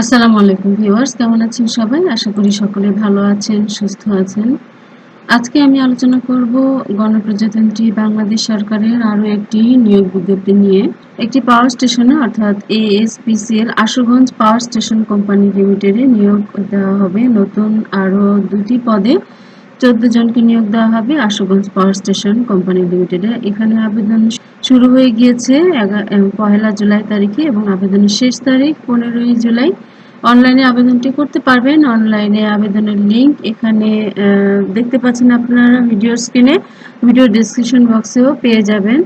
আসসালামু আলাইকুম ভিউয়ার্স, কেমন আছেন সবাই? আশা করি সকলে ভালো আছেন, সুস্থ আছেন। আজকে আমি আলোচনা করব গণপ্রজাতন্ত্রী বাংলাদেশ সরকারের আরও একটি নিয়োগ বিজ্ঞপ্তি নিয়ে। একটি পাওয়ার স্টেশনে অর্থাৎ ASPCL Ashuganj power station company লিমিটেডে নিয়োগ দেওয়া হবে। নতুন আরও দুটি পদে চোদ্দ জনকে নিয়োগ দেওয়া হবে আশুগঞ্জ পাওয়ার স্টেশন কোম্পানি লিমিটেডে। এখানে আবেদন শুরু হয়ে গিয়েছে পহেলা জুলাই তারিখে এবং আবেদনের শেষ তারিখ পনেরোই জুলাই। অনলাইনে আবেদনটি করতে পারবেন। অনলাইনে আবেদনের লিংক এখানে দেখতে পাচ্ছেন আপনারা ভিডিও স্ক্রিনে। ভিডিও ডিসক্রিপশন বক্সেও পেয়ে যাবেন।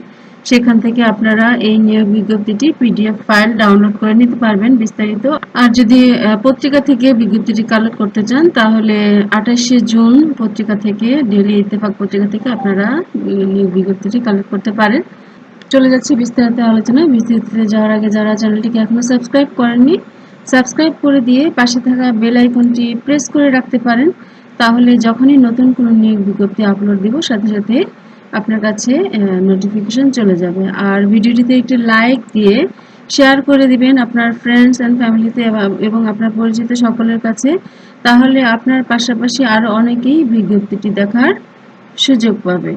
সেখান থেকে আপনারা এই নিয়োগ বিজ্ঞপ্তিটি পিডিএফ ফাইল ডাউনলোড করে নিতে পারবেন বিস্তারিত। আর যদি পত্রিকা থেকে বিজ্ঞপ্তিটি কালেক্ট করতে চান, তাহলে আঠাশে জুন পত্রিকা থেকে ডেলি ইত্তেফাক পত্রিকা থেকে আপনারা নিয়োগ বিজ্ঞপ্তিটি কালেক্ট করতে পারেন। চলে যাচ্ছি বিস্তারিত আলোচনায়। বিস্তারিত যাওয়ার আগে যারা চ্যানেলটিকে এখনও সাবস্ক্রাইব করেননি, সাবস্ক্রাইব করে দিয়ে পাশে থাকা বেল আইকনটি প্রেস করে রাখতে পারেন। তাহলে যখনই নতুন কোনো নিয়োগ বিজ্ঞপ্তি আপলোড দিব, সাথে সাথে আপনার কাছে নোটিফিকেশন চলে যাবে। আর ভিডিওটিতে একটি লাইক দিয়ে শেয়ার করে দিবেন আপনার ফ্রেন্ডস অ্যান্ড ফ্যামিলিতে এবং আপনার পরিচিত সকলের কাছে। তাহলে আপনার পাশাপাশি আরও অনেকেই বিজ্ঞপ্তিটি দেখার সুযোগ পাবে।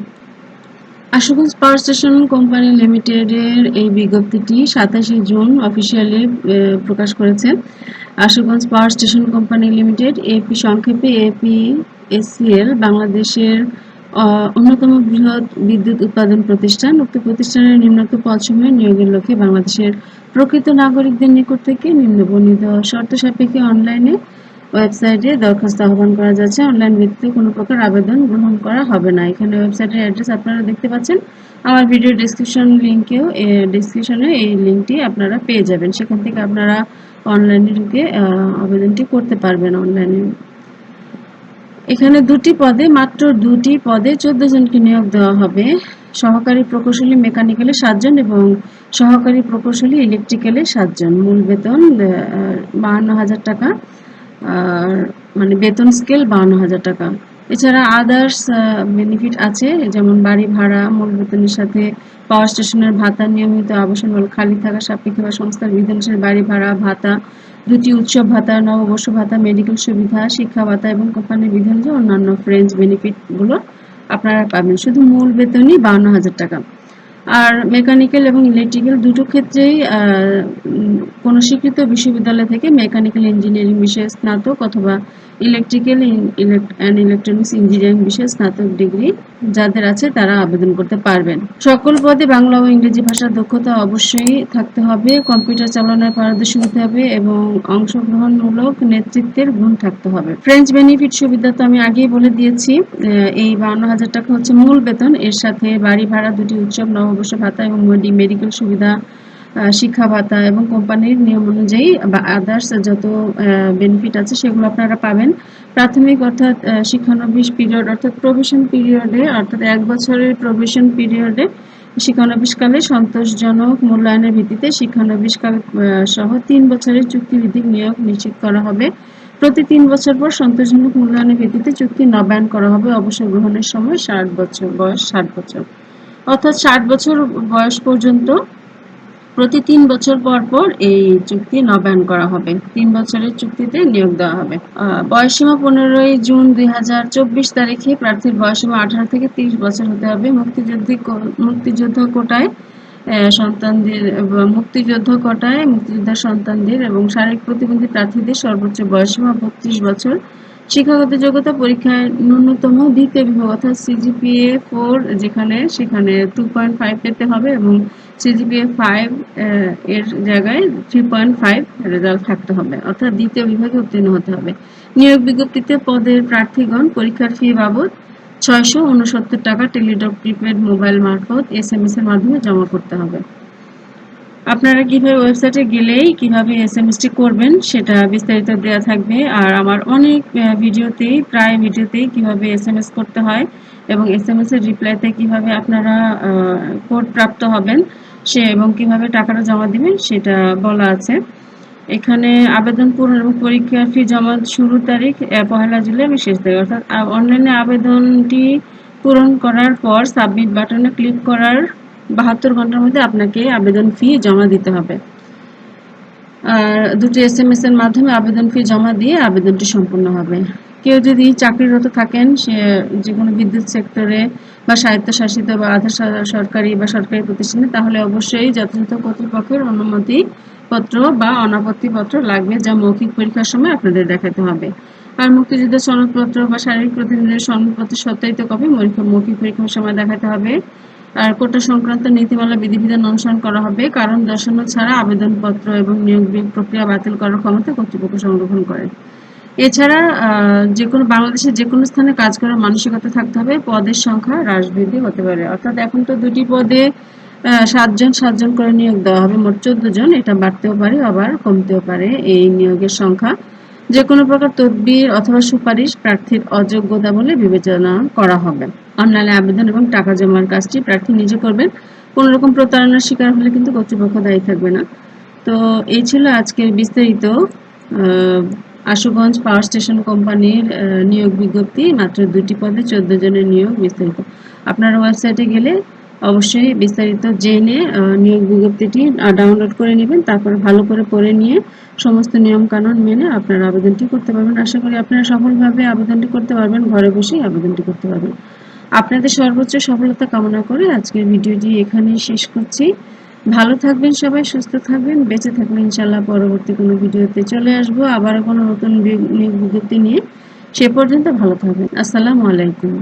আশুগঞ্জ পাওয়ার স্টেশন কোম্পানি লিমিটেডের এই বিজ্ঞপ্তিটি সাতাশে জুন অফিসিয়ালি প্রকাশ করেছে। Ashuganj power station company limited AP সংক্ষেপে এপি এসিএল বাংলাদেশের অন্যতম বৃহৎ বিদ্যুৎ উৎপাদন প্রতিষ্ঠান, উক্ত প্রতিষ্ঠানের নিম্নোক্ত পদসমূহে নিয়োগের লক্ষ্যে বাংলাদেশের প্রকৃত নাগরিকদের নিকট থেকে নিম্নবর্ণিত শর্ত সাপেক্ষে অনলাইনে ওয়েবসাইটে দরখাস্ত আহ্বান করা যাচ্ছে। অনলাইন ভিত্তিতে কোনো প্রকার আবেদন গ্রহণ করা হবে না। এখানে ওয়েবসাইটের অ্যাড্রেস আপনারা দেখতে পাচ্ছেন। আমার ভিডিও ডিসক্রিপশন লিঙ্কেও ডিসক্রিপশনে এই লিঙ্কটি আপনারা পেয়ে যাবেন। সেখান থেকে আপনারা অনলাইনে ঢুকে আবেদনটি করতে পারবেন অনলাইনে। এখানে দুটি পদে, মাত্র দুটি পদে চোদ্দ জনকে নিয়োগ দেওয়া হবে। সহকারী প্রকৌশলী, মেকানিক্যালে সাতজন এবং সহকারী প্রকৌশলী, ইলেকট্রিক্যালে সাতজন। মূল বেতন বাহান্ন হাজার টাকা। মানে বেতন স্কেল বাহান্ন হাজার টাকা। এছাড়া আদার্স বেনিফিট আছে, যেমন বাড়ি ভাড়া, মূল বেতনের সাথে পাওয়ার স্টেশনের ভাতা, নিয়মিত আবাসন খালি থাকা, সাপেক্ষে বা সংস্থার বিধানসের বাড়ি ভাড়া, ভাতা দুটি উৎসব, ভাতা, নববর্ষ, ভাতা মেডিকেল সুবিধা, শিক্ষা ভাতা এবং কোম্পানির বিধান যে অন্যান্য ফ্রেঞ্চ বেনিফিটগুলো আপনারা পাবেন। শুধু মূল বেতনই বাউন্ন হাজার টাকা। আর মেকানিক্যাল এবং ইলেকট্রিক্যাল দুটো ক্ষেত্রেই কোনো স্বীকৃত বিশ্ববিদ্যালয় থেকে মেকানিক্যাল ইঞ্জিনিয়ারিং বিষয়ে স্নাতক অথবা ইলেকট্রিক্যাল অ্যান্ড ইলেকট্রনিক্স ইঞ্জিনিয়ারিং বিষয়ে স্নাতক ডিগ্রি যাদের আছে তারা আবেদন করতে পারবেন। সকল পদে বাংলা ও ইংরেজি ভাষার দক্ষতা অবশ্যই থাকতে হবে, কম্পিউটার চালনায় পারদর্শী হতে হবে এবং অংশগ্রহণমূলক নেতৃত্বের গুণ থাকতে হবে। ফ্রেঞ্চ বেনিফিট সুবিধা তো আমি আগেই বলে দিয়েছি এই বাউন্ন হাজার টাকা হচ্ছে মূল বেতন, এর সাথে বাড়ি ভাড়া দুটি উৎসব নববর্ষ ভাতা এবং মেডিকেল সুবিধা শিক্ষা ভাতা এবং কোম্পানির নিয়ম অনুযায়ী বা আদার্স যত বেনিফিট আছে সেগুলো আপনারা পাবেন। প্রাথমিক অর্থাৎ শিক্ষানবিশ পিরিয়ড অর্থাৎ প্রভিশন পিরিয়ডে অর্থাৎ এক বছরের প্রভিশন পিরিয়ডে শিক্ষানবিশকালে সন্তোষজনক মূল্যায়নের ভিত্তিতে শিক্ষানবিশকাল সহ তিন বছরের চুক্তিভিত্তিক নিয়োগ নিশ্চিত করা হবে। প্রতি তিন বছর পর সন্তোষজনক মূল্যায়নের ভিত্তিতে চুক্তি নবায়ন করা হবে। অবসর গ্রহণের সময় ষাট বছর বয়স, ষাট বছর। অর্থাৎ ষাট বছর বয়স পর্যন্ত, প্রতি তিন বছর পর পর এই চুক্তি নবায়ন করা হবে। তিন বছরের চুক্তিতে নিয়োগ দেওয়া হবে। বয়সীমা পনেরোই জুন দুই তারিখে প্রার্থীর বয়সীমা আঠারো থেকে তিরিশ বছর হতে হবে। মুক্তিযুদ্ধ মুক্তিযোদ্ধা কোটায় সন্তানদের মুক্তিযোদ্ধ কোটায় মুক্তিযোদ্ধার সন্তানদের এবং শারীরিক প্রতিবন্ধী প্রার্থীদের সর্বোচ্চ বয়সীমা বত্রিশ বছর। শিক্ষাগত যোগ্যতা পরীক্ষায় ন্যূনতম দ্বিতীয় বিভাগ অর্থাৎ সিজিপিএ ফোর যেখানে, সেখানে টু পয়েন্ট ফাইভ পেতে হবে এবং সিজিপিএ ফাইভ এর জায়গায় থ্রি পয়েন্ট ফাইভ রেজাল্ট থাকতে হবে, অর্থাৎ দ্বিতীয় বিভাগে উত্তীর্ণ হতে হবে। নিয়োগ বিজ্ঞপ্তিতে পদের প্রার্থীগণ পরীক্ষার ফি বাবদ ছয়শো উনসত্তর টাকা টেলিডক প্রিপেড মোবাইল মারফত এস এম এস এর মাধ্যমে জমা করতে হবে। আপনারা কীভাবে ওয়েবসাইটে গেলেই কীভাবে এস এম এসটি করবেন, সেটা বিস্তারিত দেওয়া থাকবে। আর আমার অনেক ভিডিওতেই, প্রায় ভিডিওতেই কীভাবে এস এম এস করতে হয় এবং এস এম এস এর রিপ্লাইতে কীভাবে আপনারা কোড প্রাপ্ত হবেন, সে এবং কীভাবে টাকাটা জমা দিবেন, সেটা বলা আছে। এখানে আবেদন পূরণ এবং পরীক্ষার ফি জমা শুরুর তারিখ পহেলা জুলাই এবং শেষ তারিখ। অর্থাৎ অনলাইনে আবেদনটি পূরণ করার পর সাবমিট বাটনে ক্লিক করার বাহাত্তর ঘণ্টার মধ্যে আপনাকে আবেদন ফি জমা দিতে হবে। আর দুটি এস এম এস এর মাধ্যমে আবেদন ফি জমা দিয়ে আবেদনটি সম্পূর্ণ হবে। কেউ যদি চাকরিরত থাকেন, সে যে কোনো বিদ্যুৎ সেক্টরে বা স্বায়ত্তশাসিত বা আধা সর- সরকারি বা সরকারি প্রতিষ্ঠানে, তাহলে অবশ্যই যথাযথ কর্তৃপক্ষের অনুমতি পত্র বা অনাপত্তি পত্র লাগবে যা মৌখিক পরীক্ষার সময় আপনাদের দেখাতে হবে। আর মুক্তিযুদ্ধের সনদপত্র বা শারীরিক প্রতিনিধির সনদপত্র সত্যায়িত কপি মৌখিক পরীক্ষার সময় দেখাতে হবে। আর কোটা সংক্রান্ত নীতিমালা বিধিবিধান অনুসরণ করা হবে। কারণ দর্শানো ছাড়া আবেদনপত্র এবং নিয়োগ প্রক্রিয়া বাতিল করার ক্ষমতা কর্তৃপক্ষ সংরক্ষণ করে। এছাড়া যে কোনো বাংলাদেশের যে কোনো স্থানে কাজ করার মানসিকতা থাকতে হবে। পদের সংখ্যা হ্রাস বৃদ্ধি হতে পারে। অর্থাৎ এখন তো দুটি পদে সাতজন সাতজন করে নিয়োগ দেওয়া হবে। মোট চোদ্দ জন। এটা বাড়তেও পারে, আবার কমতেও পারে এই নিয়োগের সংখ্যা। যে কোনো প্রকার তদবির অথবা সুপারিশ প্রার্থীর অযোগ্যতা বলে বিবেচনা করা হবে। অনলাইনে আবেদন এবং টাকা জমার কাজটি প্রার্থী নিজে করবেন। কোনো রকম প্রতারণার শিকার হলে কিন্তু কর্তৃপক্ষ দায়ী থাকবে না। তো এই ছিল আজকের বিস্তারিত আশুগঞ্জ পাওয়ার স্টেশন কোম্পানির নিয়োগ বিজ্ঞপ্তি, মাত্র দুটি পদে চোদ্দ জনের নিয়োগ বিস্তারিত। আপনার ওয়েবসাইটে গেলে অবশ্যই বিস্তারিত জেনে নিয়োগ বিজ্ঞপ্তিটি ডাউনলোড করে নেবেন, তারপরে ভালো করে পড়ে নিয়ে সমস্ত নিয়ম কানুন মেনে আপনারা আবেদনটি করতে পারবেন। আশা করি আপনারা সফলভাবে আবেদনটি করতে পারবেন, ঘরে বসেই আবেদনটি করতে পারবেন। আপনাদের সর্বোচ্চ সফলতা কামনা করে আজকের ভিডিওটি এখানে শেষ করছি। ভালো থাকবেন সবাই, সুস্থ থাকবেন, বেঁচে থাকবেন ইনশাল্লাহ পরবর্তী কোনো ভিডিওতে চলে আসব। আবারও কোনো নতুন বিজ্ঞপ্তি নিয়ে। সে পর্যন্ত ভালো থাকবেন। আসসালামু আলাইকুম।